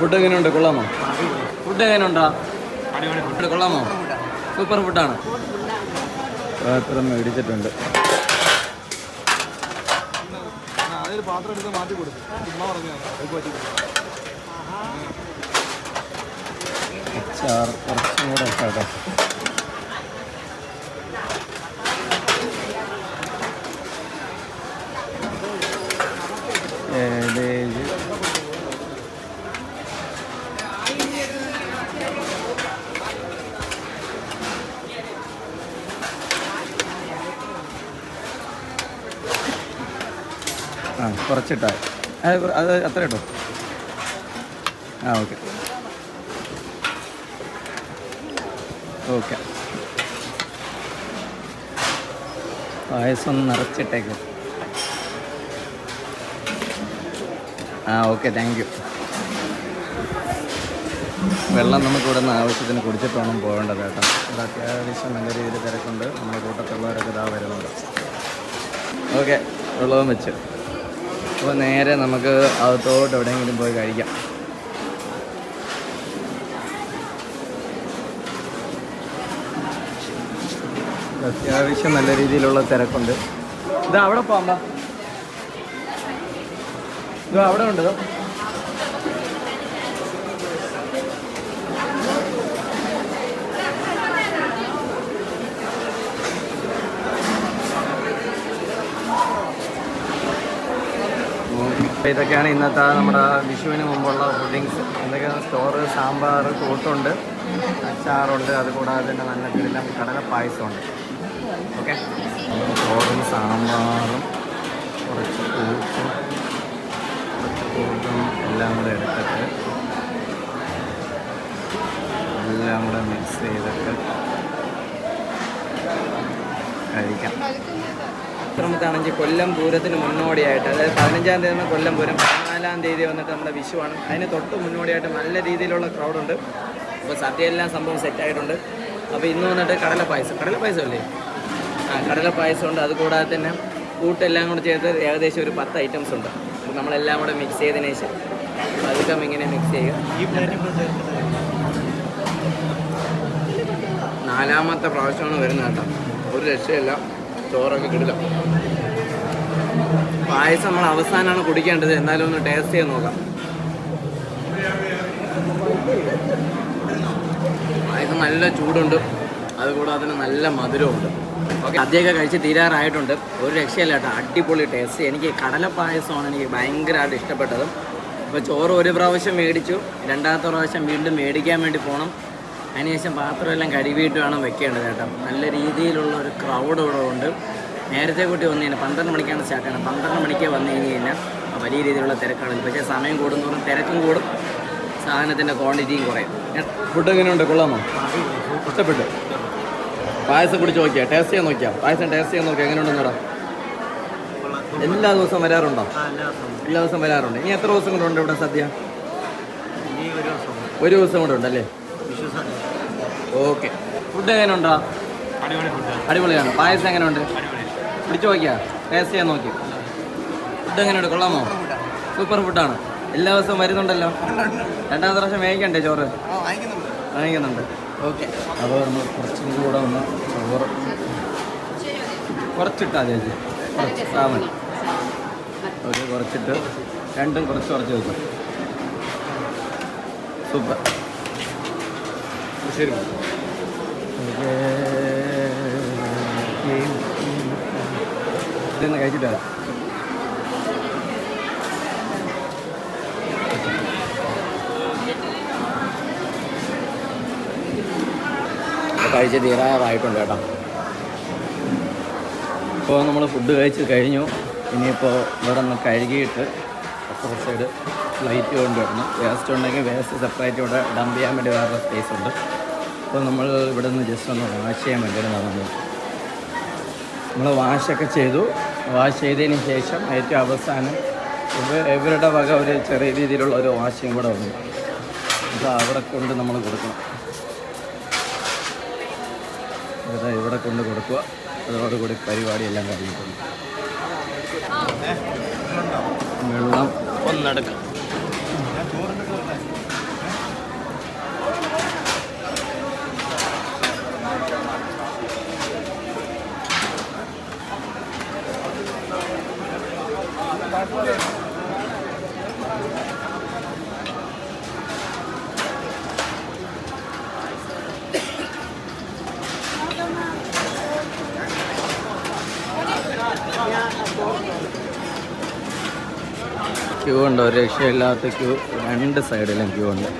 Food എങ്ങനെയുണ്ട്? കൊള്ളാമോ? Food എങ്ങനെയുണ്ടാ? ഫുഡ് കൊള്ളാമോ? സൂപ്പർ ഫുഡാണ് പാത്രം മേടിച്ചിട്ടുണ്ട്. പാത്രം എടുത്ത് മാറ്റി കൊടുത്തു അച്ചാർ കുറച്ചും കൂടെ കേട്ടോ ആ കുറച്ചിട്ടാ അത് അത് അത്ര കേട്ടോ ആ ഓക്കെ. ഓക്കെ. പായസം നിറച്ചിട്ടേക്ക്. ആ ഓക്കെ താങ്ക് യു വെള്ളം നമുക്ക് ഇവിടെ നിന്ന് ആവശ്യത്തിന് കുടിച്ചിട്ട് വേണം പോകേണ്ടത് കേട്ടോ. ഇവിടെ അത്യാവശ്യം നല്ല രീതിയിൽ തിരക്കുണ്ട്. നമ്മുടെ കൂട്ടത്തുള്ളവരൊക്കെ ഇതാ വരുന്നുണ്ട്. ഓക്കെ വെള്ളവും വെച്ച്. അപ്പോൾ നേരെ നമുക്ക് അകത്തോട്ട് എവിടെയെങ്കിലും പോയി കഴിക്കാം. അത്യാവശ്യം നല്ല രീതിയിലുള്ള തിരക്കുണ്ട്. ഇത് അവിടെ പോകാം ഇത് അവിടെ ഉണ്ട്? അപ്പോൾ ഇതൊക്കെയാണ് ഇന്നത്തെ നമ്മുടെ വിഷുവിന് മുമ്പുള്ള ഫുഡിങ്സ് എന്തൊക്കെയാണ് സ്റ്റോറ് സാമ്പാർ കൂട്ടുണ്ട് അച്ചാറുണ്ട് അതുകൂടാതെ തന്നെ നല്ല കിടിലം കടല പായസമുണ്ട്. ഓക്കെ ചോറും സാമ്പാറും കുറച്ച് കൂട്ടും കുറച്ച് കൂട്ടും എല്ലാം കൂടെ എടുത്തിട്ട് എല്ലാം കൂടെ മിക്സ് ചെയ്തിട്ട് കഴിക്കാം. ആണെങ്കിൽ കൊല്ലം പൂരത്തിന് മുന്നോടിയായിട്ട് അതായത് പതിനഞ്ചാം തീയതി കൊല്ലം പൂരം പതിനാലാം തീയതി വന്നിട്ട് നമ്മുടെ വിഷുവാണ് അതിന് തൊട്ട് മുന്നോടിയായിട്ട് നല്ല രീതിയിലുള്ള ക്രൗഡുണ്ട് അപ്പോൾ സദ്യയെല്ലാം സംഭവം സെറ്റായിട്ടുണ്ട് അപ്പോൾ ഇന്ന് വന്നിട്ട് കടല പായസം. കടല പായസം അല്ലേ? ആ കടല പായസം ഉണ്ട്. അതുകൂടാതെ തന്നെ കൂട്ടെല്ലാം കൂടെ ചേർത്ത് ഏകദേശം ഒരു പത്ത് ഐറ്റംസ് ഉണ്ട്. അപ്പോൾ നമ്മളെല്ലാം കൂടെ മിക്സ് ചെയ്തതിന് ശേഷം പതുക്കെ ഇങ്ങനെ മിക്സ് ചെയ്യുക. നാലാമത്തെ പ്രാവശ്യമാണ് വരുന്നത് കേട്ടോ. ഒരു രക്ഷയില്ല. ചോറൊക്കെ കിടില്ല പായസം നമ്മൾ അവസാനമാണ് കുടിക്കേണ്ടത്. എന്നാലും ഒന്ന് ടേസ്റ്റ് ചെയ്ത് നോക്കാം. പായസം നല്ല ചൂടുണ്ട്. അതുകൂടാതെ നല്ല മധുരമുണ്ട് ഓക്കെ സദ്യയൊക്കെ കഴിച്ച് തീരാറായിട്ടുണ്ട്. ഒരു രക്ഷയില്ല കേട്ടോ. അടിപൊളി ടേസ്റ്റ് എനിക്ക് കടല പായസമാണ് എനിക്ക് ഭയങ്കരമായിട്ട് ഇഷ്ടപ്പെട്ടത്. അപ്പോൾ ചോറ് ഒരു പ്രാവശ്യം മേടിച്ചു. രണ്ടാമത്തെ പ്രാവശ്യം വീണ്ടും മേടിക്കാൻ വേണ്ടി പോകണം അതിനുശേഷം പാത്രമെല്ലാം കഴുകിയിട്ട് വേണം വെക്കേണ്ടത് കേട്ടോ. നല്ല രീതിയിലുള്ള ഒരു ക്രൗഡ് ഇവിടെ ഉണ്ട്. നേരത്തെ കൂട്ടി വന്നു കഴിഞ്ഞാൽ പന്ത്രണ്ട് മണിക്കാണ് സ്റ്റാർട്ട് ചെയ്യുന്നത്. പന്ത്രണ്ട് മണിക്ക് വന്നു കഴിഞ്ഞ് കഴിഞ്ഞാൽ വലിയ രീതിയിലുള്ള തിരക്കാണ് പക്ഷേ സമയം കൂടുന്നതോറും തിരക്കും കൂടും. സാധനത്തിന്റെ ക്വാണ്ടിറ്റിയും കുറയും. ഫുഡ് എങ്ങനെയുണ്ട്? കൊള്ളാമോ? ഇഷ്ടപ്പെട്ടു. പായസം കുടിച്ച് നോക്കിയാൽ ടേസ്റ്റ് ചെയ്യാൻ നോക്കിയാൽ പായസം ടേസ്റ്റ് ചെയ്യാൻ നോക്കിയാ? എങ്ങനെയുണ്ടെന്നോടാ? എല്ലാ ദിവസവും വരാറുണ്ടോ? എല്ലാ ദിവസവും വരാറുണ്ട്. ഇനി എത്ര ദിവസം കൊണ്ടുണ്ട് ഇവിടെ സദ്യ? ഒരു ദിവസം. കൂടെ ഉണ്ടല്ലേ? ഓക്കെ. ഫുഡ് എങ്ങനെയുണ്ടോ? അടിപൊളിയാണ്. പായസം എങ്ങനെയുണ്ട്? പിടിച്ചു നോക്കിയാ? ടേസ്റ്റ് ചെയ്യാൻ നോക്കി. ഫുഡ് എങ്ങനെയുണ്ട്? കൊള്ളാമോ? സൂപ്പർ ഫുഡാണ് എല്ലാ ദിവസവും വരുന്നുണ്ടല്ലോ? രണ്ടാമത്തെ പ്രാവശ്യം മേടിക്കണ്ടേ ചോറ്? വാങ്ങിക്കുന്നുണ്ട്. ഓക്കെ. അപ്പോൾ നമ്മൾ കുറച്ചും കൂടെ ഒന്ന് ചോറ് കുറച്ചിട്ടാ ചേച്ചി കുറച്ച് സാമൻ ഓക്കെ കുറച്ചിട്ട് രണ്ടും കുറച്ച് കുറച്ച് വെക്കും സൂപ്പർ ശരി. ഇതൊന്ന് കഴിച്ചിട്ട്? കഴിച്ച് തീരാറായിട്ടുണ്ട് കേട്ടോ. ഇപ്പോൾ നമ്മൾ ഫുഡ് കഴിച്ച് കഴിഞ്ഞു. ഇനിയിപ്പോൾ ഇവിടെ നിന്ന് കഴുകിയിട്ട് അപ്പുറ സൈഡ് ലൈറ്റ് കൊണ്ടുവരണം വേസ്റ്റ് ഉണ്ടെങ്കിൽ വേസ്റ്റ് സെപ്പറേറ്റ് ഇവിടെ ഡംപ് ചെയ്യാൻ വേണ്ടി വേറെ സ്പേസ് ഉണ്ട്. അപ്പോൾ നമ്മൾ ഇവിടെ നിന്ന് ജസ്റ്റ് ഒന്ന് വാഷ് ചെയ്യാൻ വേണ്ടിയിട്ട് നടന്നു. നമ്മൾ വാഷൊക്കെ ചെയ്തു. വാഷ് ചെയ്തതിന് ശേഷം ഏറ്റവും അവസാനം ഇവ ഇവരുടെ വക ഒരു ചെറിയ രീതിയിലുള്ള ഒരു വാഷിങ് കൂടെ വന്നു. അത് അവിടെ കൊണ്ട് നമ്മൾ കൊടുക്കണം. ഇത് ഇവിടെ കൊണ്ട് കൊടുക്കുക. അതോടുകൂടി പരിപാടിയെല്ലാം കഴിഞ്ഞിട്ടുണ്ട്. വെള്ളം. ഒന്നെടുക്കാം. ക്യൂ ഉണ്ടോ. ഒരു രക്ഷയില്ലാത്ത ക്യൂ. രണ്ട് സൈഡിലും ക്യൂ ഉണ്ട്.